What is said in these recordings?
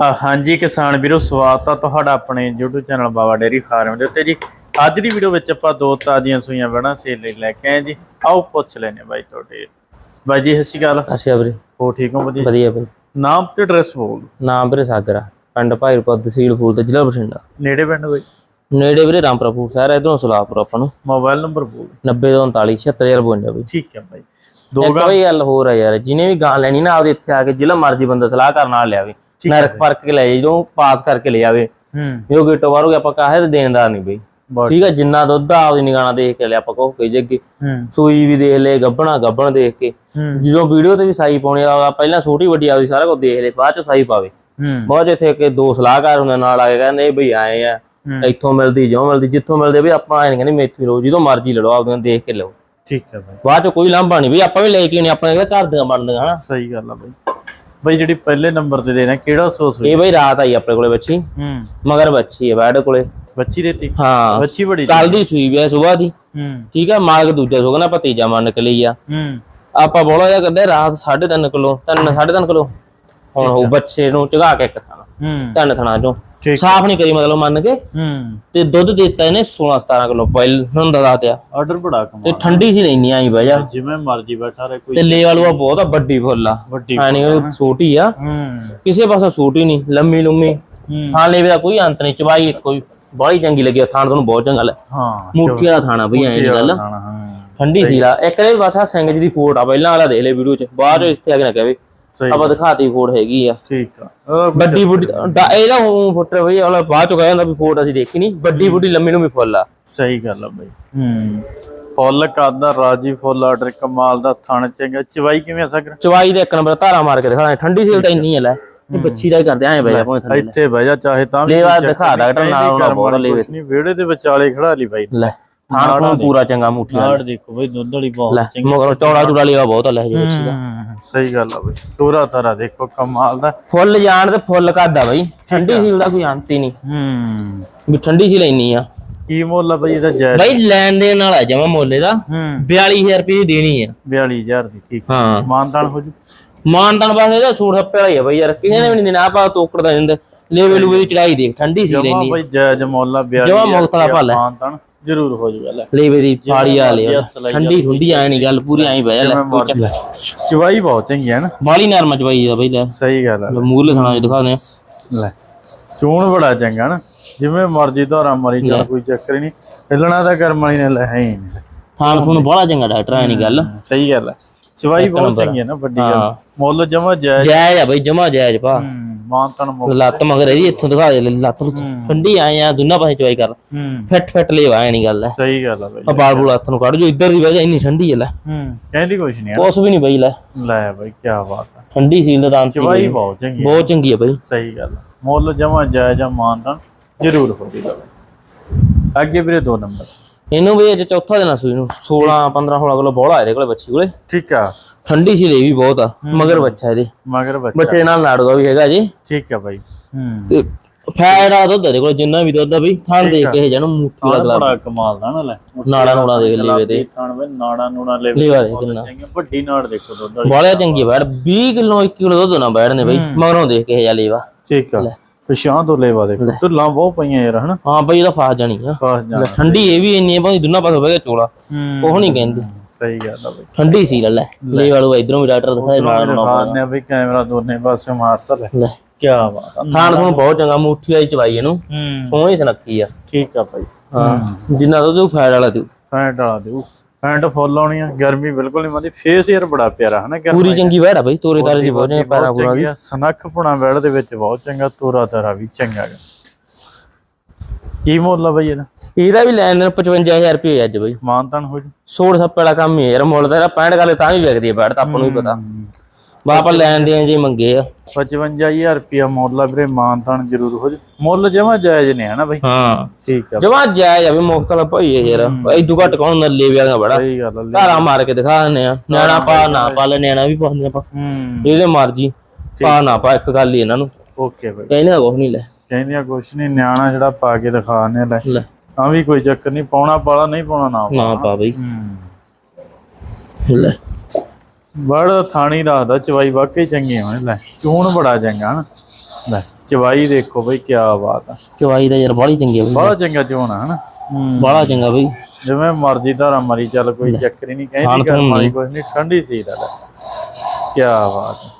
ਹਾਂਜੀ ਕਿਸਾਨ ਵੀਰੋ ਸਵਾਗਤ ਆ ਤੁਹਾਡਾ ਆਪਣੇ YouTube channel Baba dairy farm ਦੇ ਉੱਤੇ ਜੀ। ਅੱਜ ਦੀ ਵੀਡੀਓ ਵਿੱਚ ਆਪਾਂ ਦੋ ਤਾਜ਼ੀਆਂ ਸੂਈਆਂ ਬਣਾ ਸੇਲ ਲਈ ਲੈ ਕੇ ਆਏ ਜੀ। ਆਓ ਪੁੱਛ ਲੈਨੇ ਬਾਈ ਤੁਹਾਡੇ। ਬਾਈ ਜੀ ਸਤਿ ਸ਼੍ਰੀ ਅਕਾਲ। ਅੱਛਾ ਵੀਰੇ। ਹੋ ਠੀਕ ਹੋ ਵਧੀਆ? ਵਧੀਆ ਬਈ। ਨਾਮ ਤੇ ਐਡਰੈਸ ਬੋਲ। ਨਾਮ ਵੀਰੇ ਸਾਗਰਾ ਪਿੰਡ ਭਾਈਰਪੁਰ ਤਹਿਸੀਲ ਫੂਲ ਤੇ ਜ਼ਿਲ੍ਹਾ ਬਠਿੰਡਾ। ਨੇੜੇ ਪਿੰਡ ਬਾਈ ਨੇੜੇ ਵੀਰੇ ਰਾਮਪੁਰ ਸ਼ਹਿਰ ਇਧਰੋਂ ਸਲਾਹਪੁਰ ਆਪਾਂ ਨੂੰ। ਮੋਬਾਈਲ ਨੰਬਰ ਬੋਲ ਦਿਓ। 9039 76052 ਬਈ। ਠੀਕ ਹੈ ਬਾਈ। ਦੋ ਗੱਲ ਹੋਰ ਆ ਯਾਰ ਜਿਹਨੇ ਵੀ ਗਾਂ ਲੈਣੀ ਨਾ ਆਪਦੇ ਇੱਥੇ ਆ ਕੇ ਜ਼ਿਲ੍ਹਾ ਮਰਜ਼ੀ ਬੰਦਾ ਸਲਾਹ ਕਰਨ ਨਾਲ ਲਿਆਵੇ। ਨਰਕ ਪਰਖ ਕੇ ਲੈ ਜਦੋਂ ਪਾਸ ਕਰਕੇ ਲੈ ਆਵੇ। ਹੂੰ। ਜੋ ਗੇਟੋ ਬਾਹਰੋਂ ਆਪਾਂ ਕਾਹੇ ਤੇ ਦੇਣਦਾਰ ਨਹੀਂ ਬਈ। ਠੀਕ ਆ ਜਿੰਨਾ ਦੁੱਧ ਆ ਆਪਦੀ ਨਿਗਾਣਾ ਦੇਖ ਕੇ ਲੈ ਆਪਾਂ ਕਹੋ ਕੇ ਜੱਗੇ ਹੂੰ। ਸੂਈ ਵੀ ਦੇਖ ਲੈ ਗੱਬਣਾ ਗੱਬਣ ਦੇਖ ਕੇ। ਹੂੰ। ਜਦੋਂ ਵੀਡੀਓ ਤੇ ਵੀ ਸਾਈ ਪਾਉਣੀ ਆ ਪਹਿਲਾਂ ਛੋਟੀ ਵੱਡੀ ਆਪਦੀ ਸਾਰਾ ਕੁਝ ਦੇਖ ਲੈ ਬਾਅਦ ਚ ਸਾਈ ਪਾਵੇ। ਹੂੰ। ਬਹੁਤ ਜਿੱਥੇ ਕਿ ਦੋ ਸਲਾਹਕਾਰ ਹੁੰਦੇ ਨਾਲ ਆ ਕੇ ਕਹਿੰਦੇ ਬਈ ਆਏ ਆ ਹੂੰ। ਇੱਥੋਂ ਮਿਲਦੀ ਜਿਉਂ ਮਿਲਦੀ ਜਿੱਥੋਂ ਮਿਲਦੇ ਵੀ ਆਪਾਂ ਨੀ ਕਹਿੰਦੇ ਮੇਥੀ ਲਓ ਜਦੋਂ ਮਰਜ਼ੀ ਲੜੋ ਆਪਦੀਆਂ ਦੇਖ ਕੇ ਲਓ। ਠੀਕ ਹੈ ਬਾਈ। ਬਾਅਦ ਚ ਕੋਈ ਲਾਂਭਾ ਨਹੀਂ ਵੀ ਆਪਾਂ ਵੀ ਲੈ ਕੇ ਨਹੀਂ ਆਪਾਂ ਕਿਹੜਾ ਘਰ ਦੀਆਂ ਬਣਦੀਆਂ ਹਨਾ। ਸਹੀ ਗੱਲ ਆ ਬਾਈ। ਬਾਈ ਜਿਹੜੀ ਪਹਿਲੇ ਨੰਬਰ ਤੇ ਦੇਣਾ ਕਿਹੜਾ ਸੋਸ ਇਹ ਬਈ ਰਾਤ ਆਈ ਆਪਣੇ ਕੋਲੇ ਬੱਚੀ। ਹੂੰ। ਮਗਰ ਬੱਚੀ ਹੈ ਬੈਡ ਕੋਲੇ। ਬੱਚੀ ਦੇਤੀ ਹਾਂ। ਬੱਚੀ ਬੜੀ ਕੱਲ ਦੀ ਸੂਈ ਵੀ ਹੈ ਸਵੇਰ ਦੀ। ਹੂੰ। ਠੀਕ ਹੈ ਮਾਲਕ ਦੂਜਾ ਸੋਗਾ ਨਾ ਭਤੀਜਾ ਮੰਨ ਕੇ ਲਈ ਆ। ਹੂੰ। ਆਪਾਂ ਬੋਲਾ ਜਿਹਾ ਕੱਢਿਆ ਰਾਤ 3.5 ਕਿਲੋ 3 3.5 ਕਿਲੋ। ਹੁਣ ਉਹ ਬੱਚੇ ਨੂੰ ਚਗਾ ਕੇ ਇੱਕ ਥਾਣਾ। ਹੂੰ। ਤਿੰਨ ਥਾਣਾ ਚੋਂ। ਠੀਕ ਸਾਫ਼ ਨਹੀਂ ਕਰੀ ਮਤਲਬ ਮੰਨ ਕੇ। ਹੂੰ। ਤੇ ਦੁੱਧ ਦਿੱਤਾ ਇਹਨੇ 16 17 ਕਿਲੋ ਪਹਿਲ ਹੁੰਦਾ ਦੱਸਿਆ ਆਰਡਰ ਬੜਾ ਤੇ ਕਮਾਲ ਠੰਡੀ ਸੀ ਲੈਣੀ ਆਈ ਬਹਿ ਜਾ ਜਿਵੇਂ ਮਰਜ਼ੀ ਬੈਠਾ ਰਹੇ ਕੋਈ ਤੇ ਲੈ ਵਾਲੂਆ ਬਹੁਤ ਆ ਵੱਡੀ ਫੁੱਲ ਆ। ਵੱਡੀ ਐ ਨਹੀਂ ਛੋਟੀ ਆ ਹੂੰ ਕਿਸੇ ਪਾਸੇ ਛੋਟੀ ਨਹੀਂ ਲੰਮੀ ਲੰਮੀ। ਹੂੰ। ਥਾਂ ਲੈਵੇ ਦਾ ਕੋਈ ਅੰਤ ਨਹੀਂ ਚਵਾਈ ਕੋਈ ਬੜੀ ਚੰਗੀ ਲੱਗੀ ਥਾਣ ਤੁਹਾਨੂੰ ਬਹੁਤ ਚੰਗਾ ਲੱਗਾ। ਹਾਂ ਮੁੱਠੀ ਵਾਲਾ ਥਾਣਾ ਬਈ ਐਂ ਦੀ ਗੱਲ। ਹਾਂ। ਠੰਡੀ ਸੀ ਲਾ ਇੱਕ ਦੇ ਬਸ ਆ ਸਿੰਘ ਜੀ ਦੀ ਫੋਟ ਆ ਪਹਿਲਾਂ ਵਾਲਾ ਦੇਖ ਲੈ ਵੀਡੀਓ ਚ। ਬਾਅਦ ਚ ਇੱਥੇ ਆ ਕੇ ਨਾ ਕਹਵੇ ਸਹੀ ਆਪਾਂ ਦਿਖਾਤੀ ਫੋਟ ਹੈਗੀ ਆ। ਠੀਕ ਆ। ਵੱਡੀ ਬੁੱਢੀ ਦਾ- ਇਹਦਾ ਉਹ ਫੁੱਟ ਬਈ ਵਾਲਾ ਬਾਅਦ ਚ ਕਹਿ ਜਾਂਦਾ ਵੀ ਫੋਟ ਅਸੀਂ ਦੇਖੀ ਨਹੀਂ ਵੱਡੀ ਬੁੱਢੀ ਲੰਮੀ ਨੂੰ ਵੀ ਫੁੱਲ ਆ। ਸਹੀ ਗੱਲ ਆ ਬਾਈ। ਹੂੰ। ਫੁੱਲ ਕਾਦਾ ਰਾਜੀ ਫੁੱਲ ਆਰਡਰ ਕਮਾਲ ਦਾ ਥਣ ਚੰਗਾ। ਚਵਾਈ ਕਿਵੇਂ ਆ ਸਕਰ ਚਵਾਈ ਦੇ ਇੱਕ ਨੰਬਰ ਧਾਰਾ ਮਾਰ ਕੇ ਦਿਖਾ ਠੰਡੀ ਸੀਲ ਤਾਂ ਇੰਨੀ ਹੈ ਲੈ। ਇਹ ਬੱਚੀ ਦਾ ਹੀ ਕਰਦੇ ਐਂ ਬਈ ਆਪਾਂ ਥੱਲੇ ਇੱਥੇ ਬਹਿ ਜਾ ਚਾਹੇ ਤਾਂ ਵੀ ਲੇਵਾ ਦਿਖਾ ਡਾਕਟਰ ਨਾਲ ਵਾਲੀ ਲੇਵੇ ਕੁਛ ਨੀ ਵਿਹੜੇ ਦੇ ਵਿਚਾਲੇ ਖੜਾ ਲਈ ਬਾਈ। ਲੈ। ਥਾਣ ਨੂੰ ਪੂਰਾ ਚੰਗਾ ਮੁੱਠੀ ਵਾਲਾ। ਨਾੜ ਦੇਖੋ ਬਈ ਦੁੱਧ ਵਾਲੀ ਬਹੁਤ ਲੈ ਚੰਗੀ ਮਗਰ ਚੌੜਾ ਚੂੜਾ ਲੇਵਾ ਬਹੁਤ ਲੈ ਜੇ ਬੱਚੀ ਦਾ ਹੂੰ, ਸਹੀ ਗੱਲ ਆ ਬਈ। ਤੋਰਾ ਤਾਰਾ ਦੇਖੋ ਕਮਾਲ ਦਾ। ਫੁੱਲ ਜਾਣ ਤੇ ਫੁੱਲ ਕਾਦਾ ਬਈ। ਠੰਡੀ ਸੀਲ ਦਾ ਕੋਈ ਅੰਤ ਹੀ ਨਹੀਂ। ਹੂੰ। ਵੀ ਠੰਡੀ ਸੀਲ ਇੰਨੀ ਆ। ਕੀ ਮੁੱਲ ਆ ਬਈ ਇਹਦਾ ਜਾਇਜ਼ ਬਈ ਲੈਣ ਦੇਣ ਵਾਲਾ ਜਮਾ ਮੋਲੇ ਦਾ ਹੂੰ। 42000 ਰੁਪਏ ਦੀ ਦੇਣੀ ਆ। 42000 ਦੀ ਠੀਕ ਹਾਂ। ਮਾਨਦਾਨ ਹੋ ਜੂ। ਮਾਨਤਨ ਬਸ ਇਹਦਾ ਸੂਟ ਹੱਪੇ ਵਾਲਾ ਹੀ ਆ ਬਈ ਯਾਰ। ਕਿਸੇ ਨੇ ਵੀ ਨਹੀਂ ਦੇਣਾ ਆਪਾਂ ਤੋਕੜ ਦਾ ਦਿੰਦੇ। ਲੇਵੇ ਲੂਵੇ ਦੀ ਚੜਾਈ ਦੇਖ ਠੰਡੀ ਸੀ ਜਮਾ ਲੈਣੀ ਬਈ ਜਾਇਜ਼ ਮੁੱਲ ਆ 42000 ਜਮਾਂ ਮੁਫ਼ਤ ਵਾਲਾ ਭਾਲ ਹੈ। ਮਾਨਦਾਨ। ਜ਼ਰੂਰ ਹੋ ਜੂਗਾ ਲੈ ਲੇਵੇ ਦੀ ਫਾੜੀ ਆ ਲਿਆ ਠੰਡੀ ਠੁੰਡੀ ਆਏ ਨਹੀਂ ਗੱਲ ਪੂਰੀ ਆਈ ਬਹਿ ਜਾ ਲੈ। ਚਵਾਈ ਬਹੁਤ ਚੰਗੀ ਹੈ ਨਾ। ਬਾਲੀ ਨਰਮ ਚਵਾਈ ਆ ਬਈ ਲੈ। ਸਹੀ ਗੱਲ ਆ। ਮੂਰਲੇ ਥਾਣਾ ਚ ਦਿਖਾ ਦੇ ਲੈ ਚੂਣ ਬੜਾ ਚੰਗਾ ਨਾ। ਜਿਵੇਂ ਮਰਜ਼ੀ ਧਾਰਾ ਮਾਰੀ ਜਾ ਕੋਈ ਚੱਕਰ ਹੀ ਨਹੀਂ। ਹਿੱਲਣਾ ਤਾਂ ਕਰਮ ਵਾਲੀ ਨੇ ਲੈ ਹੈ ਹੀ ਨਹੀਂ। ਥਾਣ ਤੁਹਾਨੂੰ ਬੜਾ ਚੰਗਾ ਡਾਕਟਰ ਐ ਨਹੀਂ ਗੱਲ। ਸਹੀ ਗੱਲ ਹੈ ਚਵਾਈ ਬਹੁਤ ਚੰਗੀ ਹੈ ਨਾ ਵੱਡੀ ਗੱਲ। ਹਾਂ। ਮੁੱਲ ਜਮਾ ਜਾਇਜ਼। ਜਾਇਜ਼ ਆ ਬਈ ਜਮਾ ਜਾਇਜ਼ ਪਾ ਮਾਨਤਨ ਲੱਤ ਮਗਰ ਇਹਦੀ ਇੱਥੋਂ ਦਿਖਾ ਦੇ ਲੱਤ ਨੂੰ ਠੰਡੀ ਆਏ ਆ ਦੋਨਾਂ ਪਾਸੇ ਚਵਾਈ ਕਰ। ਹੂੰ। ਫਿੱਟ ਫਿੱਟ ਲੈ ਐ ਨਹੀਂ ਗੱਲ ਐ। ਸਹੀ ਗੱਲ ਆ ਬਈ ਬਾਲ ਬੂਲ ਹੱਥ ਨੂੰ ਕੱਢ ਜੋ ਇੱਧਰ ਦੀ ਵਜ੍ਹਾ ਇੰਨੀ ਠੰਡੀ ਐ ਲੈ। ਹੂੰ ਕਹਿੰਦੀ ਕੁਛ ਨਹੀਂ ਕੁਛ ਵੀ ਨਹੀਂ ਬਈ ਲੈ। ਲੈ ਬਈ ਕੀ ਬਾਤ ਹੈ ਠੰਡੀ ਸੀਲ ਦਾ ਦਾਨ ਸੀ ਚਵਾਈ ਬਹੁਤ ਚੰਗੀ ਹੈ ਬਹੁਤ ਚੰਗੀ ਐ ਬਈ। ਸਹੀ ਗੱਲ। ਮੁੱਲ ਜਮਾ ਜਾਇਜ਼ ਮਾਨਤਨ ਜ਼ਰੂਰ ਹੋ ਬਈ ਅੱਗੇ ਵੀਰੇ ਦੋ ਨੰਬਰ। ਇਹਨੂੰ ਵੀ ਅੱਜ ਚੌਥਾ ਦਿਨ ਆ ਸੂਈ ਨੂੰ। 16 15 16 ਕਿਲੋ ਬੋਲਾ ਇਹਦੇ ਕੋਲੇ ਬੱਚੀ ਕੋਲੇ। ਠੀਕ ਆ। ਠੰਡੀ ਸੀ ਇਹ ਵੀ ਬਹੁਤ ਆ। ਮਗਰ ਬੱਚਾ ਇਹਦੇ। ਮਗਰ ਬੱਚਾ। ਬੱਚੇ ਨਾਲ ਨਾੜੂਗਾ ਵੀ ਹੈਗਾ ਜੀ। ਠੀਕ ਆ ਬਾਈ। ਹੂੰ। ਤੇ ਫੈੜਾ ਦੁੱਧ ਇਹਦੇ ਕੋਲ ਜਿੰਨਾ ਵੀ ਦੁੱਧ ਆ ਬਈ ਥਾਂ ਦੇਖ ਕੇ ਜਾਨੂੰ ਮੁੱਠੀ ਲੱਗਦਾ। ਬੜਾ ਕਮਾਲ ਦਾ ਨਾ ਲੈ। ਨਾੜਾ ਨੂੜਾ ਦੇਖ ਲੇਵੇ ਤੇ ਖਾਣ ਵੇ ਨਾੜਾ ਨੂੜਾ ਲੈ ਲੇਵਾ ਦੇ ਕਿੰਨਾ। ਵੱਡੀ ਨਾੜ ਦੇਖੋ ਦੁੱਧ ਵਾਲੀ। ਬਾਲਿਆ ਚੰਗੀ ਬੈੜ 20 ਕਿਲੋ 21 ਕਿਲੋ ਦੁੱਧ ਨਾ ਬੈੜਨੇ ਬਈ। ਮਗਰੋਂ ਦੇਖ ਕੇ ਜਾ ਲੇਵਾ ਠੀਕ ਆ। ਪਛਾਂ ਤੋਂ ਲੈਵਾ ਦੇਖੋ ਢੁੱਲਾਂ ਬਹੁਤ ਪਈਆਂ ਯਾਰ ਹਨਾ? ਹਾਂ ਬਈ ਇਹਦਾ ਫਾਸ ਜਾਣੀ ਆ। ਜਾਣ। ਲੈ, ਠੰਡੀ ਇਹ ਵੀ ਇੰਨੀ ਆ ਭਾਈ ਦੋਨਾਂ ਪਾਸੇ ਬਹਿ ਕੇ ਚੋਲਾ ਉਹ ਨਹੀਂ ਕਹਿੰਦੀ। ਸਹੀ ਗੱਲ ਆ ਬਈ। ਠੰਡੀ ਸੀ ਲੈ ਲੈ। ਵਾਲੂ ਇਧਰੋਂ ਵੀ ਡਾਕਟਰ ਦਿਖਾਏ ਨਾਲ ਨਾਲ ਖਾਣੇ ਵੀ ਕੈਮਰਾ ਦੋਨੇ ਪਾਸੇ ਮਾਰਤਾ ਲੈ। ਲੈ। ਕੀ ਬਾਤ ਆ। ਥਾਣ ਤੁਹਾਨੂੰ ਬਹੁਤ ਚੰਗਾ ਮੁੱਠੀ ਵਾਲੀ ਚਵਾਈ ਇਹਨੂੰ। ਹੂੰ। ਸੋਹਣੀ ਸੁਨੱਖੀ ਆ। ਠੀਕ ਆ ਭਾਈ ਹਾਂ ਜਿੰਨਾ ਦੁੱਧ ਉਹ ਫੈਟ ਵਾਲਾ ਦਿਓ ਫੈਂਟ ਵਾਲਾ ਦੇਊ। ਫੈਂਟ ਫੁੱਲ ਆਉਣੀ ਆ ਗਰਮੀ ਬਿਲਕੁਲ ਨਹੀਂ ਮੰਦੀ ਫੇਸ ਯਾਰ ਬੜਾ ਪਿਆਰਾ ਹਨਾ ਪੂਰੀ ਚੰਗੀ ਆ ਬਈ ਤੋਰੇ ਤਾਰੇ ਦੀ ਬਹੁਤ ਚੰਗੀ ਪੈਰਾਂ ਪੂਰਾ ਆ ਸਨੱਖ ਪੁਣਾ ਵੈੜ ਦੇ ਵਿੱਚ ਬਹੁਤ ਚੰਗਾ ਤੋਰਾ ਤਾਰਾ ਵੀ ਚੰਗਾ ਗਾ। ਕੀ ਮੁੱਲ ਆ ਬਈ ਇਹਦਾ? ਇਹਦਾ ਵੀ ਲੈਣ ਦੇਣ 55000 ਰੁਪਏ ਅੱਜ ਬਈ। ਮਾਨਤਨ ਹੋ ਜੂ। ਸੋੜ ਸੱਪੇ ਵਾਲਾ ਕੰਮ ਹੀ ਹੈ ਯਾਰ ਮੁੱਲ ਤਾਂ 65 ਗਾਲੇ ਤਾਂ ਵੀ ਵਿਕਦੀ ਹੈ ਬੈੜ ਤਾਂ ਆਪਾਂ ਨੂੰ ਵੀ ਪਤਾ। ਬਾਪਾ ਲੈਣ ਦੇ ਜੇ ਮੰਗੇ ਆ। 55000 ਰੁਪਿਆ ਮੁੱਲ ਆ ਵੀਰੇ ਮਾਨਤਨ ਜ਼ਰੂਰ ਹੋ ਜੂ ਮੁੱਲ ਜਮਾ ਜਾਇਜ਼ ਨੇ ਹਨਾ ਬਈ? ਹਾਂ। ਠੀਕ ਆ। ਜਮਾ ਜਾਇਜ਼ ਆ ਵੀ ਮੁਫਤ ਵਾਲਾ ਭਾਈ ਹੈ ਯਾਰ। ਇਦੂ ਘੱਟ ਕੌਣ ਨੱਲੇ ਵਿਆਗਾ ਬੜਾ। ਸਹੀ ਗੱਲ ਆ ਲੈ। ਧਾਰਾ ਮਾਰ ਕੇ ਦਿਖਾ ਦਿੰਦੇ ਆ। ਨਿਆਣਾ ਪਾ ਨਾ ਪਾ ਲੈ ਨਿਆਣਾ ਵੀ ਪਾਉਂਦੇ ਆਪਾਂ। ਹੂੰ। ਇਹਦੇ ਮਰਜ਼ੀ ਪਾ ਨਾ ਪਾ ਇੱਕ ਗੱਲ ਹੀ ਇਹਨਾਂ ਨੂੰ। ਓਕੇ ਬਈ। ਕਹਿੰਦੇ ਆ ਕੁਛ ਨਹੀਂ ਲੈ। ਕਹਿੰਦੀਆਂ ਕੁਛ ਨਹੀਂ ਨਿਆਣਾ ਜਿਹੜਾ ਪਾ ਕੇ ਦਿਖਾਣੇ ਲੈ। ਲੈ। ਤਾਂ ਵੀ ਕੋਈ ਚੱਕਰ ਨਹੀਂ ਪਾਉਣਾ ਪਾਲਾ ਨਹੀਂ ਪਾਉਣਾ ਨਾ ਨਾ ਪਾ ਬਈ। ਹੂੰ। ਲੈ। ਬੜਾ ਥਾਣੀ ਰੱਖਦਾ ਚਵਾਈ ਵਾਕਈ ਚੰਗੀ ਹੋਣੇ ਲੈ ਚੂਣ ਬੜਾ ਚੰਗਾ ਨਾ। ਲੈ ਚਵਾਈ ਦੇਖੋ ਬਈ ਕੀ ਬਾਤ ਆ। ਚਵਾਈ ਦਾ ਯਾਰ ਬੜੀ ਚੰਗੀ ਆ ਬਈ। ਬੜਾ ਚੰਗਾ ਚੋਣਾ ਹਨਾ? ਹੂੰ। ਬੜਾ ਚੰਗਾ ਬਈ। ਜਿਵੇਂ ਮਰਜ਼ੀ ਧਾਰਾ ਮਰੀ ਚੱਲ ਕੋਈ ਚੱਕਰ ਹੀ ਨਹੀਂ ਕਹਿੰਦੀ ਵਾਲੀ ਨਹੀਂ। ਕੁਝ ਨਹੀਂ ਠੰਡੀ ਸੀ ਦਾ ਕੀ ਬਾਤ ਆ।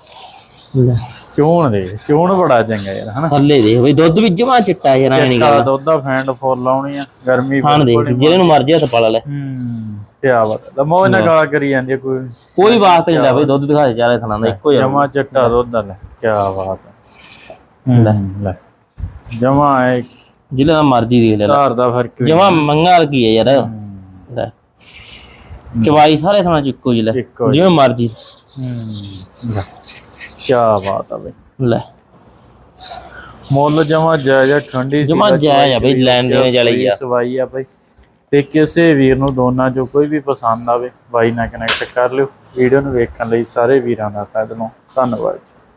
ਲੈ, ਚੋਣ ਦੇ ਚੋਣ ਬੜਾ ਚੰਗਾ ਯਾਰ ਹਨਾ? ਥੱਲੇ ਦੇਖ ਬਈ ਦੁੱਧ ਵੀ ਜਮਾ ਚਿੱਟਾ ਯਾਰ ਐ ਨਹੀਂ ਦੁੱਧ ਦਾ ਫੈਂਡ ਫੁੱਲ ਲਾਉਣੀ ਆ ਗਰਮੀ ਖਾਣ ਦੇ ਜਿਹੜੇ ਨੂੰ ਮਰਜ਼ੀ ਹੱਥ ਪਾ ਲੈ। ਹੂੰ। ਕੀ ਬਾਤ ਮੋਹ ਨਾਲ ਗਾਲ ਕਰੀ ਜਾਂਦੀ ਆ ਕੋਈ। ਕੋਈ ਬਾਤ ਨਹੀਂ ਲੈ ਬਈ ਦੁੱਧ ਦਿਖਾ ਦੇ ਚਾਰੇ ਥਣਾ ਦਾ ਇੱਕੋ ਜਿਹਾ ਜਮਾ ਚਿੱਟਾ ਦੁੱਧ ਦਾ ਲੈ ਕੀ ਬਾਤ ਆ ਲੈ ਲੈ। ਜਮਾ ਹੈ ਜ਼ਿਲ੍ਹੇ ਦਾ ਮਰਜ਼ੀ ਦੇਖ ਲੈ। ਧਾਰ ਦਾ ਫ਼ਰਕ ਜਮਾ ਮੰਗਾ ਕੀ ਹੈ ਯਾਰ। ਲੈ। ਚਵਾਈ ਸਾਰੇ ਥਾਂ ਚ ਇੱਕੋ ਜਿਹੀ ਲੈ। ਇੱਕੋ ਜਿਵੇਂ ਮਰਜ਼ੀ। ਹੂੰ। ਲੈ। ਕੀ ਬਾਤ ਆ ਬਈ। ਲੈ। ਮੁੱਲ ਜਮਾ ਜਾਇਜ਼ ਠੰਡੀ ਜਮਾਂ ਦਾ ਜਾਇਜ਼ ਆ ਬਈ, ਲੈਣ ਦੇਣ ਵਾਲੀ ਆ। ਸਵਾਈ ਆ ਬਈ। ਤੇ ਕਿਸੇ ਵੀਰ ਨੂੰ ਦੋਨਾਂ ਚੋਂ ਕੋਈ ਵੀ ਪਸੰਦ ਆਵੇ, ਬਾਈ ਨਾਲ ਕਨੈਕਟ ਕਰ ਲਿਓ। ਵੀਡੀਓ ਨੂੰ ਵੇਖਣ ਲਈ ਸਾਰੇ ਵੀਰਾਂ ਦਾ ਤਹਿ ਦਿਲੋਂ ਧੰਨਵਾਦ ਜੀ।